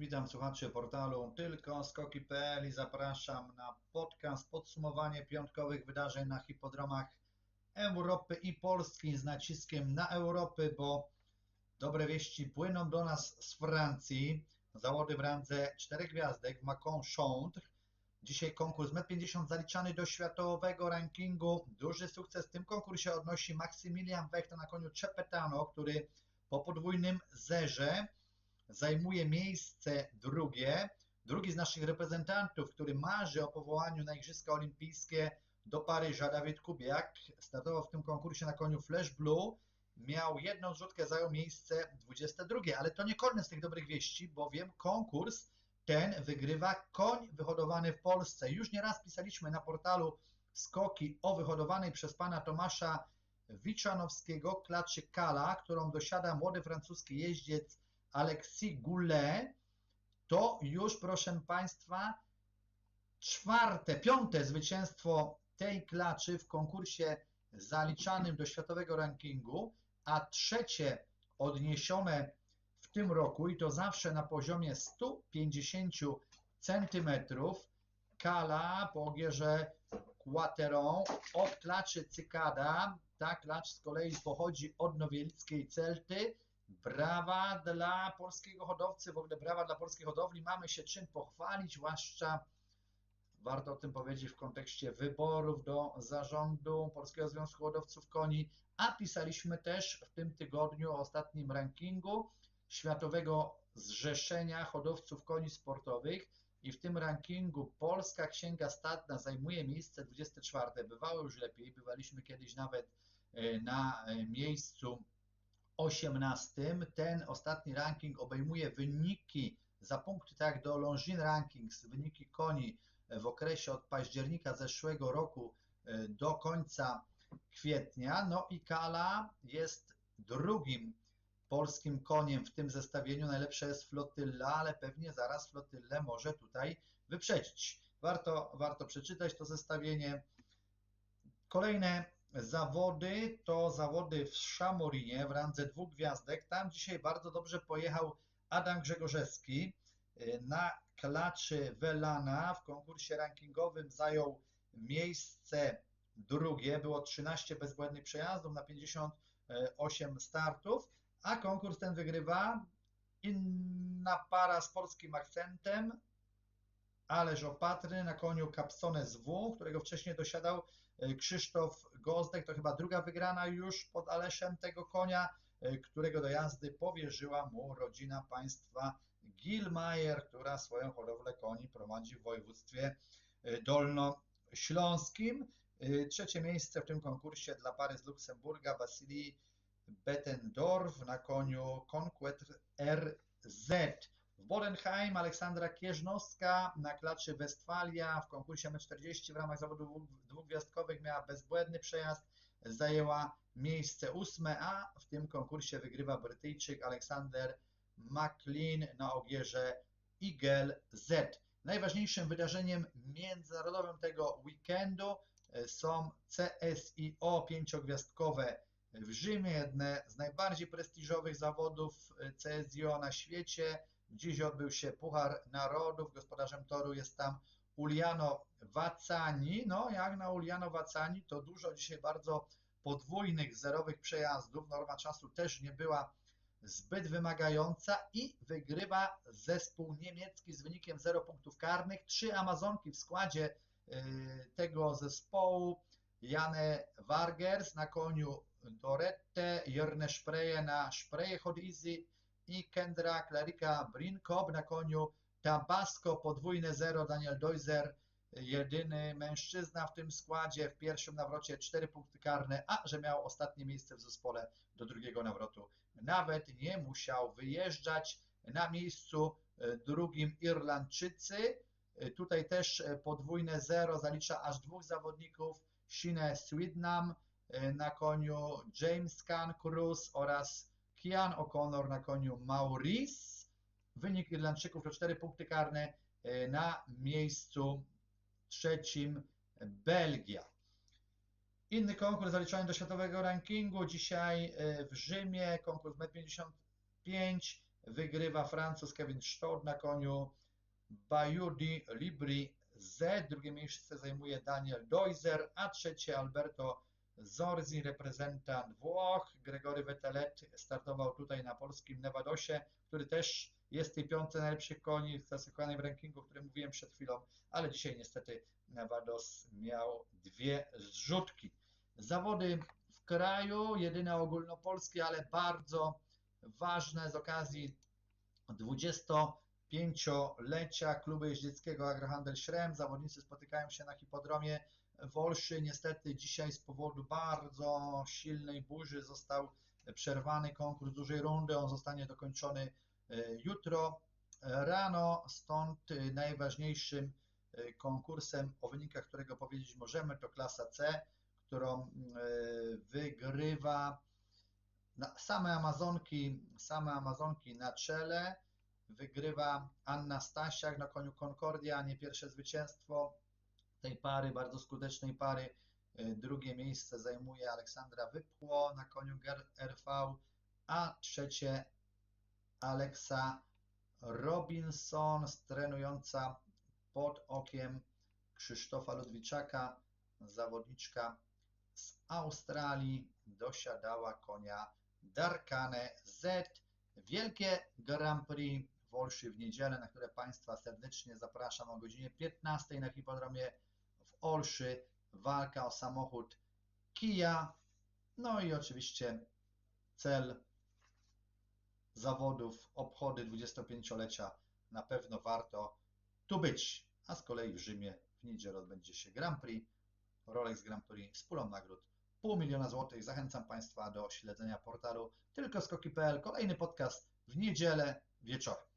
Witam słuchaczy portalu tylko skoki.pl i zapraszam na podcast podsumowanie piątkowych wydarzeń na hipodromach Europy i Polski z naciskiem na Europy, bo dobre wieści płyną do nas z Francji. Zawody w randze czterech gwiazdek w Macon Chontre. Dzisiaj konkurs 1,50 m zaliczany do światowego rankingu. Duży sukces w tym konkursie odnosi Maksymilian Wechta na koniu Cepetano, który po podwójnym zerze zajmuje miejsce drugie. Drugi z naszych reprezentantów, który marzy o powołaniu na Igrzyska Olimpijskie do Paryża, Dawid Kubiak, startował w tym konkursie na koniu Flash Blue, miał jedną zrzutkę, zajął miejsce 22, ale to nie koniec tych dobrych wieści, bowiem konkurs ten wygrywa koń wyhodowany w Polsce. Już nieraz pisaliśmy na portalu Skoki o wyhodowanej przez pana Tomasza Wiczanowskiego klaczy Kala, którą dosiada młody francuski jeździec Alexis Goulet. To już, proszę Państwa, czwarte, piąte zwycięstwo tej klaczy w konkursie zaliczanym do światowego rankingu, a trzecie odniesione w tym roku i to zawsze na poziomie 150 cm. Kala po ogierze Quateron od klaczy Cykada. Ta klacz z kolei pochodzi od nowielickiej Celty. Brawa dla polskiego hodowcy, w ogóle brawa dla polskiej hodowli. Mamy się czym pochwalić, zwłaszcza warto o tym powiedzieć w kontekście wyborów do zarządu Polskiego Związku Hodowców Koni, a pisaliśmy też w tym tygodniu o ostatnim rankingu Światowego Zrzeszenia Hodowców Koni Sportowych i w tym rankingu Polska Księga Stadna zajmuje miejsce 24. Bywało już lepiej, bywaliśmy kiedyś nawet e, na e, miejscu 18. Ten ostatni ranking obejmuje wyniki za punkty, tak jak do Longines Rankings, wyniki koni w okresie od października zeszłego roku e, do końca kwietnia. No i Kala jest drugim polskim koniem w tym zestawieniu. Najlepsza jest flotylla, ale pewnie zaraz flotylę może tutaj wyprzedzić. Warto, warto przeczytać to zestawienie. Kolejne zawody to zawody w Szamorinie w randze dwóch gwiazdek. Tam dzisiaj bardzo dobrze pojechał Adam Grzegorzewski na klaczy Velana w konkursie rankingowym zajął miejsce drugie. Było 13 bezbłędnych przejazdów na 58 startów, a konkurs ten wygrywa inna para z polskim akcentem, Ależ Opatry na koniu Capsone z W, którego wcześniej dosiadał e, Krzysztof Gozdek. To chyba druga wygrana już pod Aleszem tego konia, e, którego do jazdy powierzyła mu rodzina państwa Gilmajer, która swoją hodowlę koni prowadzi w województwie e, dolnośląskim. Trzecie miejsce w tym konkursie dla pary z Luksemburga, Wasilii Bettendorf na koniu Conquet RZ. W Bodenheim Aleksandra Kieżnowska na klaczy Westfalia w konkursie M40 w ramach zawodów dwugwiazdkowych miała bezbłędny przejazd, zajęła miejsce ósme, a w tym konkursie wygrywa Brytyjczyk Aleksander McLean na ogierze Eagle Z. Najważniejszym wydarzeniem międzynarodowym tego weekendu e, są CSIO pięciogwiazdkowe w Rzymie, jedne z najbardziej prestiżowych zawodów e, CSIO na świecie. Dziś odbył się Puchar Narodów, gospodarzem toru jest tam Uliano Wacani. No, jak na Uliano Wacani, to dużo dzisiaj bardzo podwójnych, zerowych przejazdów. Norma czasu też nie była zbyt wymagająca i wygrywa zespół niemiecki z wynikiem 0 punktów karnych. Trzy Amazonki w składzie y, tego zespołu. Jane Wargers na koniu Dorette, Jörne Spreje na Spreje Hodizy i Kendra Klarika Brinkob na koniu Tabasco, podwójne zero, Daniel Deuser, jedyny mężczyzna w tym składzie, w pierwszym nawrocie cztery punkty karne, a że miał ostatnie miejsce w zespole do drugiego nawrotu. Nawet nie musiał wyjeżdżać na miejscu e, drugim Irlandczycy. E, tutaj też e, podwójne zero zalicza aż dwóch zawodników, Shine Swidnam na koniu James Can Cruz oraz Kian O'Connor na koniu Maurice. Wynik Irlandczyków to 4 punkty karne e, na miejscu trzecim Belgia. Inny konkurs zaliczany do światowego rankingu. Dzisiaj e, w Rzymie konkurs 1,55 m. wygrywa Francuz Kevin Stott na koniu Bayudi Libri Z, drugie miejsce zajmuje Daniel Deuser, a trzecie Alberto Zorzi, reprezentant Włoch. Gregory Vetelet startował tutaj na polskim Nevadosie, który też jest tej piątce najlepszych koni klasyfikowanej w rankingu, o którym mówiłem przed chwilą, ale dzisiaj niestety Nevados miał dwie zrzutki. Zawody w kraju, jedyne ogólnopolskie, ale bardzo ważne z okazji 25-lecia klubu jeździeckiego Agrohandel Śrem. Zawodnicy spotykają się na hipodromie w Olszy. Niestety dzisiaj z powodu bardzo silnej burzy został przerwany konkurs dużej rundy. On zostanie dokończony e, jutro rano, stąd e, najważniejszym e, konkursem, o wynikach którego powiedzieć możemy, to klasa C, którą wygrywa same Amazonki, same Amazonki na czele. Wygrywa Anna Stasiak na koniu Concordia, nie pierwsze zwycięstwo tej pary, bardzo skutecznej pary. E, drugie miejsce zajmuje Aleksandra Wypło na koniu RV, a trzecie Alexa Robinson, trenująca pod okiem Krzysztofa Ludwiczaka, zawodniczka z Australii, dosiadała konia Darkane Z. Wielkie Grand Prix w Olszy w niedzielę, na które Państwa serdecznie zapraszam o godzinie 15 na hipodromie Olszy. Walka o samochód Kia. No i oczywiście cel zawodów, obchody 25-lecia. Na pewno warto tu być. A z kolei w Rzymie w niedzielę odbędzie się Grand Prix, Rolex Grand Prix z pulą nagród pół miliona złotych. Zachęcam Państwa do śledzenia portalu tylkoskoki.pl. Kolejny podcast w niedzielę wieczorem.